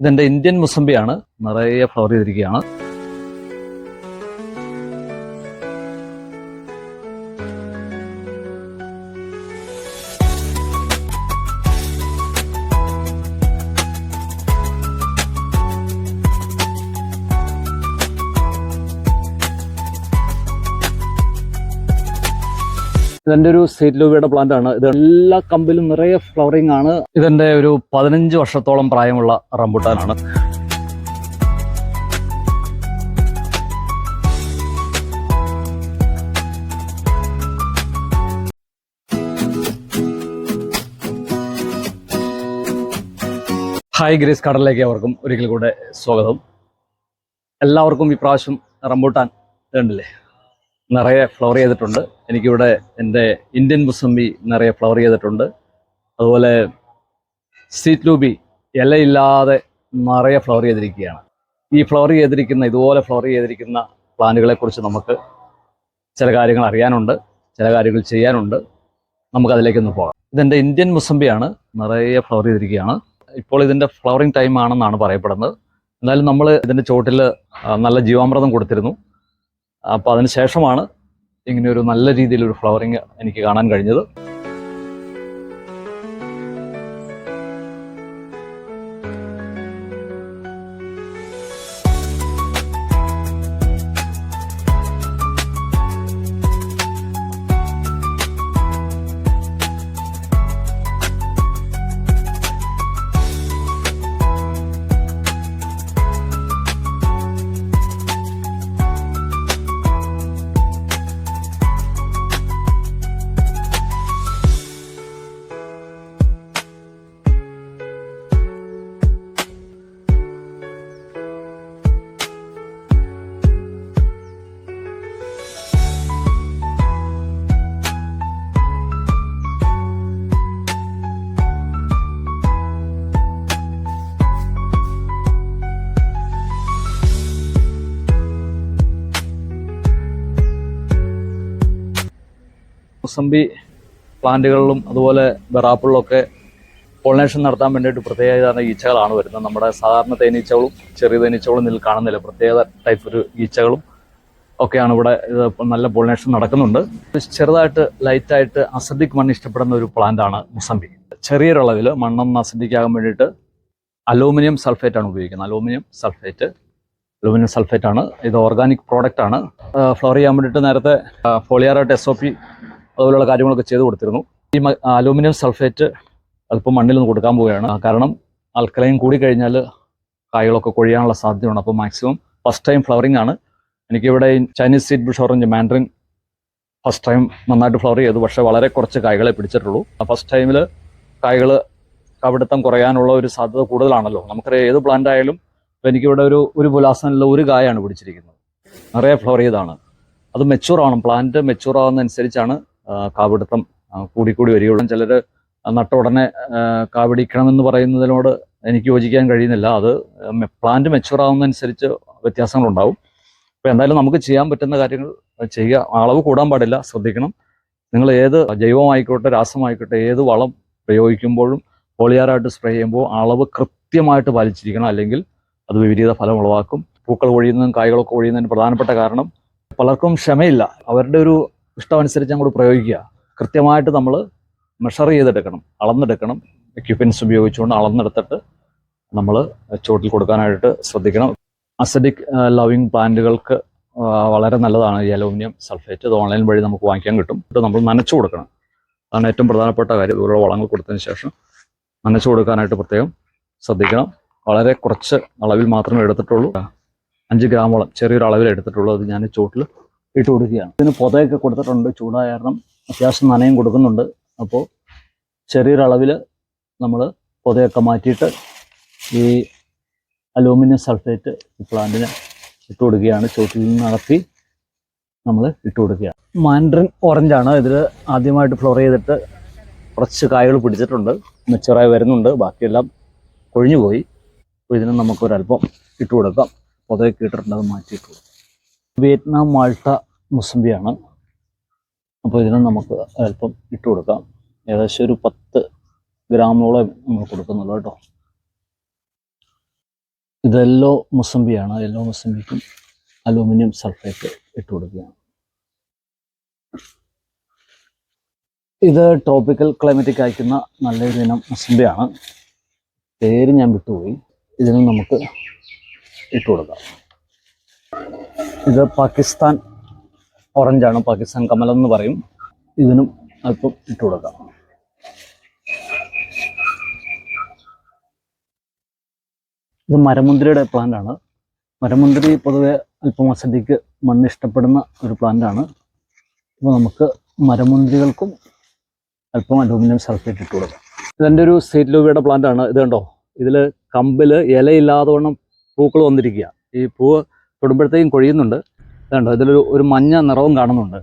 ഇതെന്റെ ഇന്ത്യൻ മുസംബിയാണ് നിറയെ ഫ്ലവർ ചെയ്തിരിക്കുകയാണ്. ഇതെന്റെ ഒരു സീറ്റ് ലൂബിയുടെ പ്ലാന്റ് ആണ്. ഇത് എല്ലാ കമ്പിലും നിറയെ ഫ്ലവറിംഗ് ആണ്. ഇതെന്റെ ഒരു പതിനഞ്ച് വർഷത്തോളം പ്രായമുള്ള റംബുട്ടാനാണ് ഹായ് ഗ്രേസ് കടലിലേക്ക് അവർക്കും ഒരിക്കൽ കൂടെ സ്വാഗതം. എല്ലാവർക്കും ഇപ്രാവശ്യം റംബൂട്ടാൻ കണ്ടില്ലേ? നിറയെ ഫ്ലവർ ചെയ്തിട്ടുണ്ട്. എനിക്കിവിടെ എന്റെ ഇന്ത്യൻ മുസമ്പി നിറയെ ഫ്ലവർ ചെയ്തിട്ടുണ്ട്. അതുപോലെ സീറ്റ് ലൂബി ഇലയില്ലാതെ നിറയെ ഫ്ലവർ ചെയ്തിരിക്കുകയാണ്. ഈ ഫ്ലവർ ചെയ്തിരിക്കുന്ന ഇതുപോലെ ഫ്ലവർ ചെയ്തിരിക്കുന്ന പ്ലാന്റുകളെ കുറിച്ച് നമുക്ക് ചില കാര്യങ്ങൾ അറിയാനുണ്ട്. ചില കാര്യങ്ങൾ ചെയ്യാനുണ്ട്. നമുക്കതിലേക്കൊന്ന് പോകാം. ഇതെന്റെ ഇന്ത്യൻ മുസമ്പിയാണ് നിറയെ ഫ്ലവർ ചെയ്തിരിക്കുകയാണ്. ഇപ്പോൾ ഇതിന്റെ ഫ്ലവറിങ് ടൈം ആണെന്നാണ് പറയപ്പെടുന്നത്. എന്നാലും നമ്മൾ ഇതിന്റെ ചോട്ടിൽ നല്ല ജീവാമൃതം കൊടുത്തിരുന്നു. അപ്പോൾ അതിനുശേഷമാണ് ഇങ്ങനെ ഒരു നല്ല രീതിയിലൊരു ഫ്ലവറിങ് എനിക്ക് കാണാൻ കഴിഞ്ഞത്. മുസമ്പി പ്ലാന്റുകളിലും അതുപോലെ ബെറാപ്പിളിലൊക്കെ പോളിനേഷൻ നടത്താൻ വേണ്ടിയിട്ട് പ്രത്യേക തരം ഈച്ചകളാണ് വരുന്നത്. നമ്മുടെ സാധാരണ തേനീച്ചകളും ചെറിയ തേനീച്ചകളും ഇതിൽ കാണുന്നില്ല. പ്രത്യേക ടൈപ്പ് ഒരു ഈച്ചകളും ഒക്കെയാണ് ഇവിടെ നല്ല പോളിനേഷൻ നടക്കുന്നുണ്ട്. ചെറുതായിട്ട് ലൈറ്റായിട്ട് അസഡിക് മണ്ണ് ഇഷ്ടപ്പെടുന്ന ഒരു പ്ലാന്റ് ആണ് മുസമ്പി. ചെറിയൊരളവിൽ മണ്ണൊന്ന് അസഡിക് വേണ്ടിയിട്ട് അലൂമിനിയം സൾഫേറ്റ് ആണ് ഉപയോഗിക്കുന്നത്. അലൂമിനിയം സൾഫേറ്റ് അലൂമിനിയം സൾഫേറ്റ് ആണ്. ഇത് ഓർഗാനിക് പ്രോഡക്റ്റ് ആണ്. ഫ്ലോർ ചെയ്യാൻ വേണ്ടിയിട്ട് നേരത്തെ ഫോളിയാറായിട്ട് എസ് ഒ പി അതുപോലുള്ള കാര്യങ്ങളൊക്കെ ചെയ്തു കൊടുത്തിരുന്നു. ഈ അലൂമിനിയം സൾഫേറ്റ് അല്പം മണ്ണിൽ നിന്ന് കൊടുക്കാൻ പോവുകയാണ്. കാരണം ആൽക്കലൈൻ കൂടി കഴിഞ്ഞാൽ കായകളൊക്കെ കൊഴിയാനുള്ള സാധ്യതയുണ്ട്. അപ്പോൾ മാക്സിമം ഫസ്റ്റ് ടൈം ഫ്ലവറിംഗ് ആണ്. എനിക്കിവിടെ Chinese sweet bush orange mandarin first time നന്നായിട്ട് ഫ്ലവർ ചെയ്തു. പക്ഷേ വളരെ കുറച്ച് കായകളെ പിടിച്ചിട്ടുള്ളൂ. ആ ഫസ്റ്റ് ടൈമിൽ കായ്കൾ കവിടുത്തം കുറയാനുള്ള ഒരു സാധ്യത കൂടുതലാണല്ലോ. നമുക്കറിയാം ഏത് പ്ലാന്റ് ആയാലും എനിക്കിവിടെ ഒരു ഒരു പുലാസനിൽ ഒരു കായാണ് പിടിച്ചിരിക്കുന്നത്. നിറയെ ഫ്ലവർ ചെയ്താണ് അത് മെച്ചൂർ ആവണം പ്ലാന്റ് മെച്ചൂർ ആവുന്നതനുസരിച്ചാണ് കാപിടുത്തം ആ, കൂടിക്കൂടി വരികയുള്ളൂ. ചിലർ നട്ട ഉടനെ കാവിടിക്കണമെന്ന് പറയുന്നതിനോട് എനിക്ക് യോജിക്കാൻ കഴിയുന്നില്ല. അത് പ്ലാന്റ് മെച്ചുവർ ആവുന്നതനുസരിച്ച് വ്യത്യാസങ്ങളുണ്ടാവും. അപ്പോൾ എന്തായാലും നമുക്ക് ചെയ്യാൻ പറ്റുന്ന കാര്യങ്ങൾ ചെയ്യുക. അളവ് കൂടാൻ പാടില്ല ശ്രദ്ധിക്കണം. നിങ്ങൾ ഏത് ജൈവമായിക്കോട്ടെ രാസമായിക്കോട്ടെ ഏത് വളം പ്രയോഗിക്കുമ്പോഴും പോളിയാറായിട്ട് സ്പ്രേ ചെയ്യുമ്പോൾ അളവ് കൃത്യമായിട്ട് പാലിച്ചിരിക്കണം. അല്ലെങ്കിൽ അത് വിപരീത ഫലം ഉളവാക്കും. പൂക്കൾ ഒഴിയുന്നതും കായ്കളൊക്കെ ഒഴിയുന്നതിന് പ്രധാനപ്പെട്ട കാരണം പലർക്കും ക്ഷമയില്ല. അവരുടെ ഒരു ഇഷ്ടമനുസരിച്ച് അങ്ങോട്ട് പ്രയോഗിക്കുക. കൃത്യമായിട്ട് നമ്മൾ മെഷർ ചെയ്തെടുക്കണം അളന്നെടുക്കണം. എക്യുപ്മെൻസ് ഉപയോഗിച്ചുകൊണ്ട് അളന്നെടുത്തിട്ട് നമ്മൾ ചുവട്ടിൽ കൊടുക്കാനായിട്ട് ശ്രദ്ധിക്കണം. അസഡിക് ലവിങ് പ്ലാന്റുകൾക്ക് വളരെ നല്ലതാണ് ഈ അലൂമിനിയം സൾഫേറ്റ് ഇത് ഓൺലൈൻ വഴി നമുക്ക് വാങ്ങിക്കാൻ കിട്ടും. ഇത് നമ്മൾ നനച്ചു കൊടുക്കണം. അതാണ് ഏറ്റവും പ്രധാനപ്പെട്ട കാര്യം. ഇതുപോലുള്ള വളങ്ങൾ കൊടുത്തതിന് ശേഷം നനച്ചു കൊടുക്കാനായിട്ട് പ്രത്യേകം ശ്രദ്ധിക്കണം. വളരെ കുറച്ച് അളവിൽ മാത്രമേ എടുത്തിട്ടുള്ളൂ. അഞ്ച് ഗ്രാമോളം ചെറിയൊരു അളവിൽ എടുത്തിട്ടുള്ളൂ. അത് ഞാൻ ചോട്ടിൽ ഇട്ട് കൊടുക്കുകയാണ്. ഇതിന് പൊതയൊക്കെ കൊടുത്തിട്ടുണ്ട്. ചൂടായ കാരണം അത്യാവശ്യം നനയും കൊടുക്കുന്നുണ്ട്. അപ്പോൾ ചെറിയൊരളവിൽ നമ്മൾ പൊതയൊക്കെ മാറ്റിയിട്ട് ഈ അലൂമിനിയം സൾഫേറ്റ് ഈ പ്ലാന്റിന് ഇട്ട് കൊടുക്കുകയാണ്. ചോട്ടിൽ നിന്ന് നടത്തി നമ്മൾ ഇട്ട് കൊടുക്കുക മാൻഡ്രിൻ ഓറഞ്ചാണ്. ഇതിൽ ആദ്യമായിട്ട് ഫ്ലോർ ചെയ്തിട്ട് കുറച്ച് കായകൾ പിടിച്ചിട്ടുണ്ട്. മെച്ചറായി വരുന്നുണ്ട്. ബാക്കിയെല്ലാം കൊഴിഞ്ഞു പോയി അപ്പോൾ ഇതിന് നമുക്കൊരല്പം ഇട്ട് കൊടുക്കാം. പൊതയൊക്കെ ഇട്ടിട്ടുണ്ട്. അത് കൊടുക്കാം. വിയറ്റ്നാം മാൾട്ട മുസംബിയാണ്. അപ്പോൾ ഇതിന് നമുക്ക് അല്പം ഇട്ട് കൊടുക്കാം. ഏകദേശം ഒരു പത്ത് ഗ്രാമോളം നമ്മൾ കൊടുക്കുന്നുള്ളൂ കേട്ടോ. ഇത് യെല്ലോ മുസമ്പിയാണ് യെല്ലോ മുസമ്പിക്കും അലൂമിനിയം സൾഫേറ്റ് ഇട്ട് കൊടുക്കുകയാണ്. ഇത് ട്രോപ്പിക്കൽ ക്ലൈമറ്റിക് അയക്കുന്ന നല്ലൊരു ഇനം മുസമ്പിയാണ് പേര് ഞാൻ വിട്ടുപോയി. ഇതിനും നമുക്ക് ഇട്ട് കൊടുക്കാം. ഇത് പാകിസ്ഥാൻ ഓറഞ്ചാണ്. പാകിസ്ഥാൻ കമലം എന്ന് പറയും. ഇതിനും അല്പം ഇട്ട് കൊടുക്കാം. ഇത് മരമുന്തിരിയുടെ പ്ലാന്റ് ആണ്. മരമുന്തിരി പൊതുവെ അല്പം വസതിക്ക് മണ്ണ് ഇഷ്ടപ്പെടുന്ന ഒരു പ്ലാന്റ് ആണ്. അപ്പോൾ നമുക്ക് മരമുന്തിരികൾക്കും അല്പം അലൂമിനിയം സൾഫേറ്റ് ഇട്ട് കൊടുക്കാം. ഇതെന്റെ ഒരു സീറ്റ് ലൂബിയുടെ പ്ലാന്റ് ആണ്. ഇത് കണ്ടോ? ഇതിൽ കമ്പിൽ ഇലയില്ലാതെ വണ്ണം പൂക്കൾ വന്നിരിക്കുക. ഈ പൂവ് തൊടുമ്പോഴത്തേക്കും കൊഴിയുന്നുണ്ട്. കണ്ടോ ഇതിലൊരു ഒരു മഞ്ഞ നിറവും കാണുന്നുണ്ട്.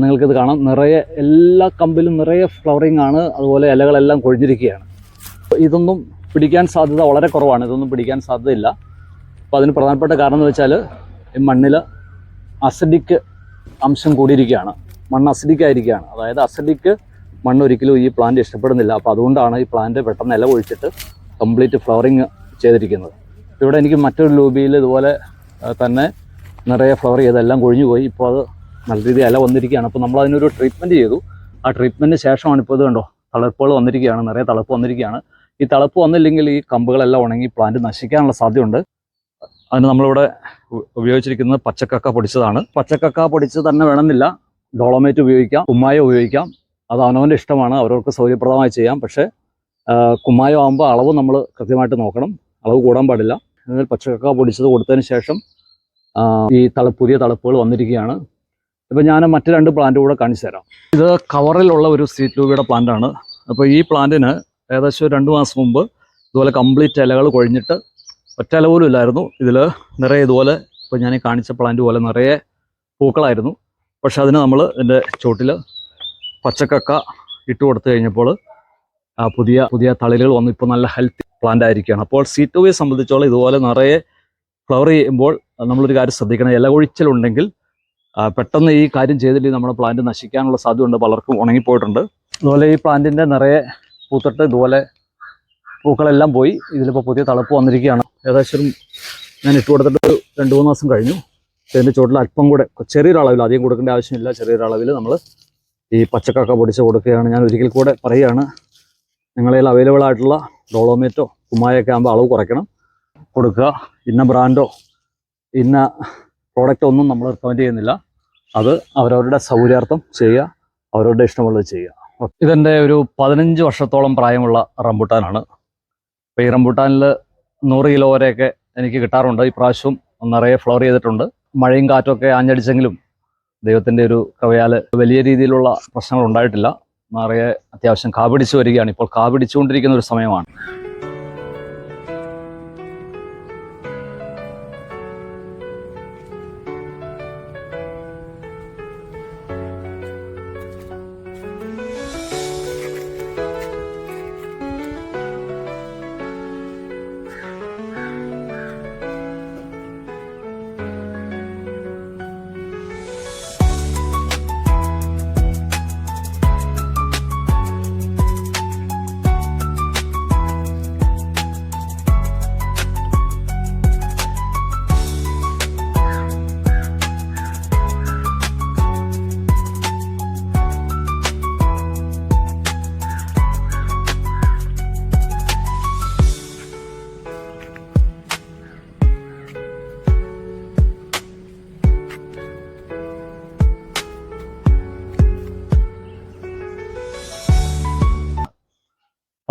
നിങ്ങൾക്കിത് കാണാം. നിറയെ എല്ലാ കമ്പിലും നിറയെ ഫ്ലവറിങ് ആണ്. അതുപോലെ ഇലകളെല്ലാം കൊഴിഞ്ഞിരിക്കുകയാണ്. ഇതൊന്നും പിടിക്കാൻ സാധ്യത വളരെ കുറവാണ്. ഇതൊന്നും പിടിക്കാൻ സാധ്യതയില്ല. അപ്പോൾ അതിന് പ്രധാനപ്പെട്ട കാരണം എന്ന് വെച്ചാൽ ഈ മണ്ണിൽ അസിഡിക് അംശം കൂടിയിരിക്കുകയാണ്. മണ്ണ് അസിഡിക് ആയിരിക്കുകയാണ്. അതായത് അസിഡിക് മണ്ണ് ഒരിക്കലും ഈ പ്ലാന്റ് ഇഷ്ടപ്പെടുന്നില്ല. അപ്പോൾ അതുകൊണ്ടാണ് ഈ പ്ലാന്റ് പെട്ടെന്ന് ഇല ഒഴിച്ചിട്ട് കംപ്ലീറ്റ് ഫ്ലവറിങ് ചെയ്തിരിക്കുന്നത്. ഇവിടെ എനിക്ക് മറ്റൊരു ലൂബിയിൽ ഇതുപോലെ തന്നെ നിറയെ ഫ്ലവർ ചെയ്തെല്ലാം കൊഴിഞ്ഞു പോയി ഇപ്പോൾ അത് നല്ല രീതിയിൽ ഇല വന്നിരിക്കുകയാണ്. അപ്പോൾ നമ്മൾ അതിനൊരു ട്രീറ്റ്മെന്റ് ചെയ്തു. ആ ട്രീറ്റ്മെന്റിന് ശേഷമാണ് ഇപ്പോൾ ഇത് കണ്ടോ തളർപ്പുകൾ വന്നിരിക്കുകയാണ് നിറയെ തളർപ്പ് വന്നിരിക്കുകയാണ്. ഈ തളർപ്പ് വന്നില്ലെങ്കിൽ ഈ കമ്പുകളെല്ലാം ഉണങ്ങി പ്ലാന്റ് നശിക്കാനുള്ള സാധ്യതയുണ്ട്. അതിന് നമ്മളിവിടെ ഉപയോഗിച്ചിരിക്കുന്നത് പച്ചക്കക്ക പൊടിച്ചതാണ്. പച്ചക്കക്ക പൊടിച്ചത് തന്നെ വേണമെന്നില്ല. ഡോളോമേറ്റ് ഉപയോഗിക്കാം കുമ്മായം ഉപയോഗിക്കാം. അത് അവനവന്റെ ഇഷ്ടമാണ് അവരവർക്ക് സൗകര്യപ്രദമായി ചെയ്യാം. പക്ഷേ കുമ്മായം ആകുമ്പോൾ അളവ് നമ്മൾ കൃത്യമായിട്ട് നോക്കണം. അളവ് കൂടാൻ പാടില്ല. പച്ചക്കക്ക പൊടിച്ചത് കൊടുത്തതിന് ശേഷം ഈ തള പുതിയ തളപ്പുകൾ വന്നിരിക്കുകയാണ്. ഇപ്പം ഞാൻ മറ്റു രണ്ട് പ്ലാന്റ് കൂടെ കാണിച്ചു തരാം. ഇത് കവറിലുള്ള ഒരു സീറ്റ് ലൂബിയുടെ പ്ലാന്റ് ആണ്. അപ്പോൾ ഈ പ്ലാന്റിന് ഏകദേശം രണ്ട് മാസം മുമ്പ് ഇതുപോലെ കംപ്ലീറ്റ് ഇലകൾ കൊഴിഞ്ഞിട്ട് ഒറ്റ ഇല പോലും ഇല്ലായിരുന്നു. ഇതിൽ നിറയെ ഇതുപോലെ ഇപ്പോൾ ഞാൻ കാണിച്ച പ്ലാന്റ് പോലെ നിറയെ പൂക്കളായിരുന്നു. പക്ഷെ അതിന് നമ്മൾ ഇതിന്റെ ചോട്ടിൽ പച്ചക്കക്ക ഇട്ട് കൊടുത്തു കഴിഞ്ഞപ്പോൾ പുതിയ പുതിയ തളിരുകൾ വന്നു. ഇപ്പോൾ നല്ല ഹെൽത്തി പ്ലാന്റ് ആയിരിക്കുകയാണ്. അപ്പോൾ സീറ്റോയെ സംബന്ധിച്ചോളം ഇതുപോലെ നിറയെ ഫ്ലവർ ചെയ്യുമ്പോൾ നമ്മളൊരു കാര്യം ശ്രദ്ധിക്കണം. ഇല ഒഴിച്ചിലുണ്ടെങ്കിൽ പെട്ടെന്ന് ഈ കാര്യം ചെയ്തില്ലെങ്കിൽ നമ്മുടെ പ്ലാന്റ് നശിക്കാനുള്ള സാധ്യത സാധ്യതയുണ്ട്. പലർക്കും ഉണങ്ങിപ്പോയിട്ടുണ്ട്. അതുപോലെ ഈ പ്ലാന്റിന്റെ നിറയെ പൂത്തിട്ട് ഇതുപോലെ പൂക്കളെല്ലാം പോയി. ഇതിലിപ്പോൾ പുതിയ തളപ്പ് വന്നിരിക്കുകയാണ്. ഏകദേശം ഞാൻ ഇട്ട് കൊടുത്തിട്ട് രണ്ട് മൂന്ന് ദിവസം കഴിഞ്ഞു. ഇതിന്റെ ചുവട്ടിൽ അല്പം കൂടെ ചെറിയൊരളവിൽ അധികം കൊടുക്കേണ്ട ആവശ്യമില്ല. ചെറിയൊരളവിൽ നമ്മൾ ഈ പച്ചക്കക്ക പൊടിച്ച് കൊടുക്കുകയാണ്. ഞാൻ ഒരിക്കൽ കൂടെ പറയുകയാണ്. നിങ്ങളിൽ അവൈലബിൾ ആയിട്ടുള്ള ഡോളോമേറ്റോ കുമ്മായൊക്കെ ആകുമ്പോൾ അളവ് കുറയ്ക്കണം. കൊടുക്കുക. ഇന്ന ബ്രാൻഡോ ഇന്ന പ്രോഡക്റ്റ് ഒന്നും നമ്മൾ റെക്കമെൻഡ് ചെയ്യുന്നില്ല. അത് അവരവരുടെ സൗകര്യാർത്ഥം ചെയ്യുക. അവരവരുടെ ഇഷ്ടമുള്ളത് ചെയ്യുക. ഇതെന്റെ ഒരു പതിനഞ്ച് വർഷത്തോളം പ്രായമുള്ള റംബുട്ടാനാണ്. അപ്പോൾ ഈ റംബുട്ടാനിൽ നൂറ് കിലോ വരെയൊക്കെ എനിക്ക് കിട്ടാറുണ്ട്. ഈ പ്രാവശ്യവും നിറയെ ഫ്ലവർ ചെയ്തിട്ടുണ്ട്. മഴയും കാറ്റൊക്കെ ആഞ്ഞടിച്ചെങ്കിലും ദൈവത്തിന്റെ ഒരു കവയാൽ വലിയ രീതിയിലുള്ള പ്രശ്നങ്ങൾ ഉണ്ടായിട്ടില്ല. നിറയെ അത്യാവശ്യം കാപിടിച്ചു വരികയാണ്. ഇപ്പോൾ കാപിടിച്ചുകൊണ്ടിരിക്കുന്ന ഒരു സമയമാണ്.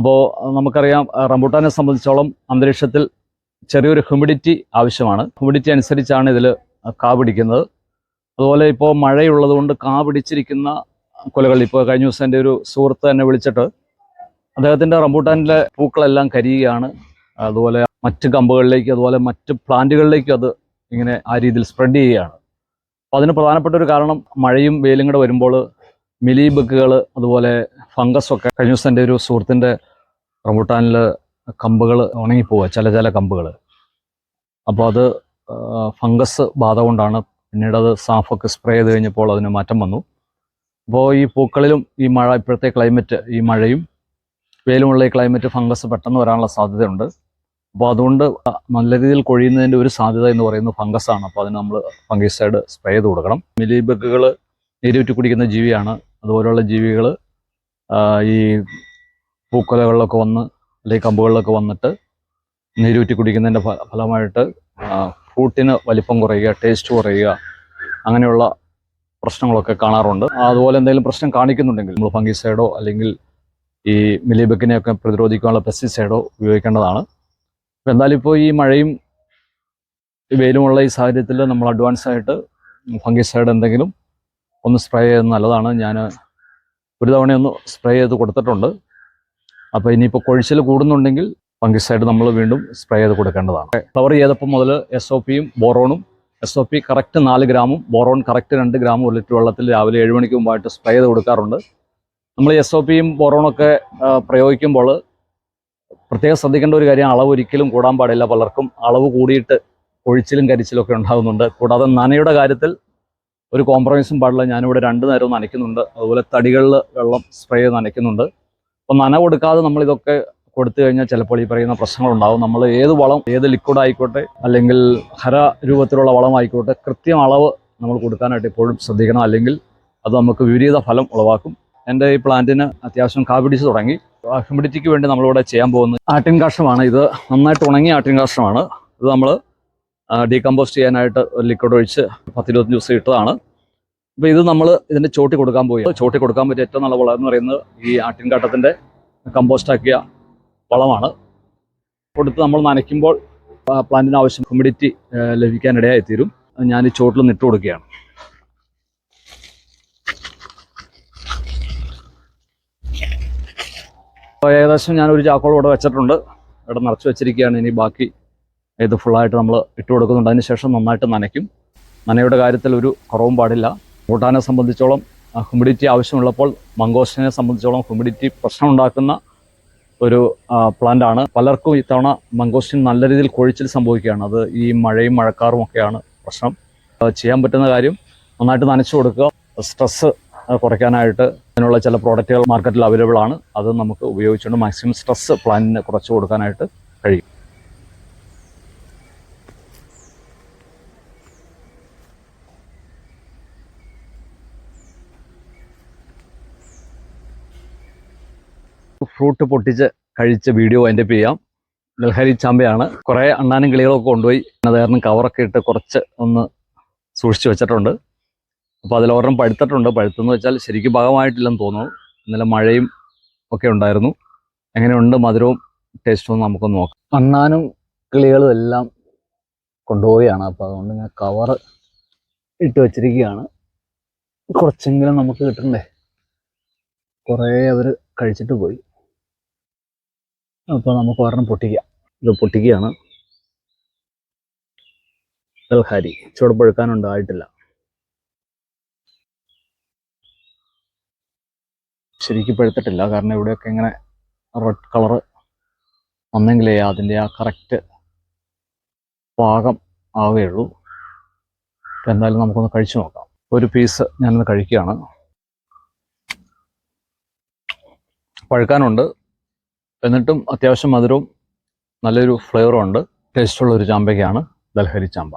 അപ്പോൾ നമുക്കറിയാം റംബൂട്ടാനെ സംബന്ധിച്ചോളം അന്തരീക്ഷത്തിൽ ചെറിയൊരു ഹ്യൂമിഡിറ്റി ആവശ്യമാണ്. ഹ്യൂമിഡിറ്റി അനുസരിച്ചാണ് ഇതിൽ കാ പിടിക്കുന്നത്. അതുപോലെ ഇപ്പോൾ മഴയുള്ളത് കൊണ്ട് കാ പിടിച്ചിരിക്കുന്ന കൊലകൾ ഇപ്പോൾ കഴിഞ്ഞ ദിവസം എന്റെ ഒരു സുഹൃത്ത് എന്നെ വിളിച്ചിട്ട് അദ്ദേഹത്തിന്റെ റംബൂട്ടാനിലെ പൂക്കളെല്ലാം കരിയുകയാണ്. അതുപോലെ മറ്റ് കമ്പുകളിലേക്കും അതുപോലെ മറ്റ് പ്ലാന്റുകളിലേക്കും അത് ഇങ്ങനെ ആ രീതിയിൽ സ്പ്രെഡ് ചെയ്യുകയാണ്. അപ്പോൾ അതിന് പ്രധാനപ്പെട്ട ഒരു കാരണം മഴയും വെയിലും കൂടെ വരുമ്പോൾ മിലി ബക്കുകൾ അതുപോലെ ഫംഗസ് ഒക്കെ കഴിഞ്ഞ ദിവസം എന്റെ ഒരു സുഹൃത്തിന്റെ റംബൂട്ടാനിൽ കമ്പുകൾ ഉണങ്ങിപ്പോവുക ചില ചില കമ്പുകൾ അപ്പോൾ അത് ഫംഗസ് ബാധ കൊണ്ടാണ് പിന്നീട് അത് സാഫൊക്കെ സ്പ്രേ ചെയ്ത് കഴിഞ്ഞപ്പോൾ അതിന് മാറ്റം വന്നു. അപ്പോൾ ഈ പൂക്കളിലും ഈ മഴ ഇപ്പോഴത്തെ ക്ലൈമറ്റ് ഈ മഴയും വെയിലുമുള്ള ഈ ക്ലൈമറ്റ് ഫംഗസ് പെട്ടെന്ന് വരാനുള്ള സാധ്യതയുണ്ട്. അപ്പോൾ അതുകൊണ്ട് നല്ല രീതിയിൽ കൊഴിയുന്നതിന്റെ ഒരു സാധ്യത എന്ന് പറയുന്നത് ആണ് അപ്പോൾ അതിന് നമ്മൾ ഫംഗിസൈഡ് സ്പ്രേ ചെയ്ത് കൊടുക്കണം. മിലിബഗുകൾ നീരുറ്റി കുടിക്കുന്ന ജീവിയാണ്. അതുപോലെയുള്ള ജീവികൾ ഈ പൂക്കൊലകളിലൊക്കെ വന്ന് അല്ലെങ്കിൽ കമ്പുകളിലൊക്കെ വന്നിട്ട് നീരൂറ്റി കുടിക്കുന്നതിന്റെ ഫലമായിട്ട് ഫ്രൂട്ടിന് വലിപ്പം കുറയുക ടേസ്റ്റ് കുറയുക അങ്ങനെയുള്ള പ്രശ്നങ്ങളൊക്കെ കാണാറുണ്ട്. അതുപോലെ എന്തെങ്കിലും പ്രശ്നം കാണിക്കുന്നുണ്ടെങ്കിൽ നമ്മൾ ഫംഗിസൈഡോ അല്ലെങ്കിൽ ഈ മിലിബക്കിനെയൊക്കെ പ്രതിരോധിക്കാനുള്ള പെസ്റ്റിസൈഡോ ഉപയോഗിക്കേണ്ടതാണ്. അപ്പോൾ എന്തായാലും ഇപ്പോൾ ഈ മഴയും വെയിലുമുള്ള ഈ സാഹചര്യത്തിൽ നമ്മൾ അഡ്വാൻസ് ആയിട്ട് ഫംഗിസൈഡ് എന്തെങ്കിലും ഒന്ന് സ്പ്രേ ചെയ്യുന്നത് നല്ലതാണ്. ഞാൻ ഒരു തവണയൊന്ന് സ്പ്രേ ചെയ്ത് കൊടുത്തിട്ടുണ്ട്. അപ്പോൾ ഇനിയിപ്പോൾ കൊഴിച്ചിൽ കൂടുന്നുണ്ടെങ്കിൽ ഫംഗിസൈഡ് നമ്മൾ വീണ്ടും സ്പ്രേ ചെയ്ത് കൊടുക്കേണ്ടതാണ്. ഫ്ലവർ ചെയ്തപ്പോൾ മുതൽ എസ് ഒ പിയും ബോറോണും എസ് ഒ പി കറക്റ്റ് നാല് ഗ്രാമും ബോറോൺ കറക്റ്റ് രണ്ട് ഗ്രാമും ഒരു ലിറ്റർ വെള്ളത്തിൽ രാവിലെ ഏഴ് മണിക്ക് മുമ്പായിട്ട് സ്പ്രേ ചെയ്ത് കൊടുക്കാറുണ്ട്. നമ്മൾ എസ് ഒ പിയും ബോറോണൊക്കെ പ്രയോഗിക്കുമ്പോൾ പ്രത്യേകം ശ്രദ്ധിക്കേണ്ട ഒരു കാര്യം അളവ് ഒരിക്കലും കൂടാൻ പാടില്ല. പലർക്കും അളവ് കൂടിയിട്ട് ഒഴിച്ചിലും കരിച്ചിലും ഒക്കെ ഉണ്ടാകുന്നുണ്ട്. കൂടാതെ നനയുടെ കാര്യത്തിൽ ഒരു കോംപ്രമൈസും പാടില്ല. ഞാനിവിടെ രണ്ട് നേരവും നനയ്ക്കുന്നുണ്ട്. അതുപോലെ തടികളിൽ വെള്ളം സ്പ്രേ ചെയ്ത് നനയ്ക്കുന്നുണ്ട്. അപ്പോൾ നന കൊടുക്കാതെ നമ്മൾ ഇതൊക്കെ കൊടുത്തു കഴിഞ്ഞാൽ ചിലപ്പോൾ ഈ പറയുന്ന പ്രശ്നങ്ങൾ ഉണ്ടാവും നമ്മൾ ഏത് വളം ഏത് ലിക്വിഡ് ആയിക്കോട്ടെ അല്ലെങ്കിൽ ഹര രൂപത്തിലുള്ള വളമായിക്കോട്ടെ കൃത്യം അളവ് നമ്മൾ കൊടുക്കാനായിട്ട് എപ്പോഴും ശ്രദ്ധിക്കണം. അല്ലെങ്കിൽ അത് നമുക്ക് വിപരീത ഫലം ഉളവാക്കും. എന്റെ ഈ പ്ലാന്റിന് അത്യാവശ്യം കാ പിടിച്ച് തുടങ്ങി. ഹ്യൂമിഡിറ്റിക്ക് വേണ്ടി നമ്മളിവിടെ ചെയ്യാൻ പോകുന്നത് ആട്ടിൻ കാഷ്ടമാണ് ഇത് നന്നായിട്ട് ഉണങ്ങിയ ആട്ടിൻ കാഷ്ടമാണ് ഇത് നമ്മൾ ഡീകമ്പോസ്റ്റ് ചെയ്യാനായിട്ട് ലിക്വിഡ് ഒഴിച്ച് പത്തിരുപത്തഞ്ച് ദിവസം ഇട്ടതാണ്. അപ്പോൾ ഇത് നമ്മൾ ഇതിന്റെ ചോട്ടി കൊടുക്കാൻ പോയി ചോട്ടി കൊടുക്കാൻ പറ്റിയ ഏറ്റവും നല്ല വളം എന്ന് പറയുന്നത് ഈ ആട്ടിൻകാട്ടത്തിന്റെ കമ്പോസ്റ്റ് ആക്കിയ വളമാണ്. കൊടുത്ത് നമ്മൾ നനയ്ക്കുമ്പോൾ പ്ലാന്റിന് ആവശ്യം ഹ്യൂമിഡിറ്റി ലഭിക്കാനിടയായി തീരും. ഞാൻ ഈ ചോട്ടിൽ നിട്ട് കൊടുക്കുകയാണ്. ഏകദേശം ഞാൻ ഒരു ചാക്കോളം ഇവിടെ വെച്ചിട്ടുണ്ട്. ഇവിടെ നിറച്ച് വെച്ചിരിക്കുകയാണ്. ഇനി ബാക്കി ഇത് ഫുള്ളായിട്ട് നമ്മൾ ഇട്ട് കൊടുക്കുന്നുണ്ട്. അതിന് ശേഷം നന്നായിട്ട് നനയ്ക്കും. നനയുടെ കാര്യത്തിൽ ഒരു കുറവും പാടില്ല. ഭൂട്ടാനെ സംബന്ധിച്ചോളം ഹ്യൂമിഡിറ്റി ആവശ്യമുള്ളപ്പോൾ മംഗോസ്റ്റിനെ സംബന്ധിച്ചോളം ഹ്യൂമിഡിറ്റി പ്രശ്നം ഉണ്ടാക്കുന്ന ഒരു പ്ലാന്റാണ് പലർക്കും ഇത്തവണ മംഗോസ്റ്റിൻ നല്ല രീതിയിൽ കൊഴിച്ചിൽ സംഭവിക്കുകയാണ്. അത് ഈ മഴയും മഴക്കാറും ഒക്കെയാണ് പ്രശ്നം. ചെയ്യാൻ പറ്റുന്ന കാര്യം നന്നായിട്ട് നനച്ചു കൊടുക്കുക. സ്ട്രെസ് കുറയ്ക്കാനായിട്ട് അതിനുള്ള ചില പ്രോഡക്റ്റുകൾ മാർക്കറ്റിൽ അവൈലബിൾ ആണ്. അത് നമുക്ക് ഉപയോഗിച്ചുകൊണ്ട് മാക്സിമം സ്ട്രെസ് പ്ലാന്റിന് കുറച്ച് കൊടുക്കാനായിട്ട് കഴിയും. ഫ്രൂട്ട് പൊട്ടിച്ച് കഴിച്ച വീഡിയോ അതിന്റെ ചെയ്യാം. ലഹരി ചാമ്പയാണ്. കുറേ അണ്ണാനും കിളികളൊക്കെ കൊണ്ടുപോയി അത് കാരണം കവറൊക്കെ ഇട്ട് കുറച്ച് ഒന്ന് സൂക്ഷിച്ചു വെച്ചിട്ടുണ്ട്. അപ്പോൾ അതിലൊരെണ്ണം പഴുത്തിട്ടുണ്ട്. പഴുത്തെന്ന് വെച്ചാൽ ശരിക്കും ഭാഗമായിട്ടില്ലെന്ന് തോന്നുന്നു. ഇന്നലെ മഴയും ഒക്കെ ഉണ്ടായിരുന്നു. എങ്ങനെയുണ്ട് മധുരവും ടേസ്റ്റും നമുക്കൊന്ന് നോക്കാം. അണ്ണാനും കിളികളും എല്ലാം കൊണ്ടുപോവുകയാണ്. അപ്പോൾ അതുകൊണ്ട് ഞാൻ കവറ് ഇട്ട് വെച്ചിരിക്കുകയാണ്. കുറച്ചെങ്കിലും നമുക്ക് കിട്ടണ്ടേ? കുറേ അവർ കഴിച്ചിട്ട് പോയി. അപ്പോൾ നമുക്ക് ഒരെണ്ണം പൊട്ടിക്കാം. ഇത് പൊട്ടിക്കുകയാണ്. ഡൽഹാരി ആയിട്ടില്ല. ശരിക്കും പഴുത്തിട്ടില്ല കാരണം ഇവിടെയൊക്കെ ഇങ്ങനെ റെഡ് കളറ് വന്നെങ്കിലേ അതിന്റെ ആ കറക്റ്റ് പാകം ആവുകയുള്ളൂ. എന്തായാലും നമുക്കൊന്ന് കഴിച്ചു നോക്കാം. ഒരു പീസ് ഞാനൊന്ന് കഴിക്കുകയാണ്. പഴുക്കാനുണ്ട്. എന്നിട്ടും അത്യാവശ്യം മധുരവും നല്ലൊരു ഫ്ലേവറും ഉണ്ട്. ടേസ്റ്റുള്ള ഒരു ചാമ്പയ്ക്കാണ് ദൽഹരി ചാമ്പ.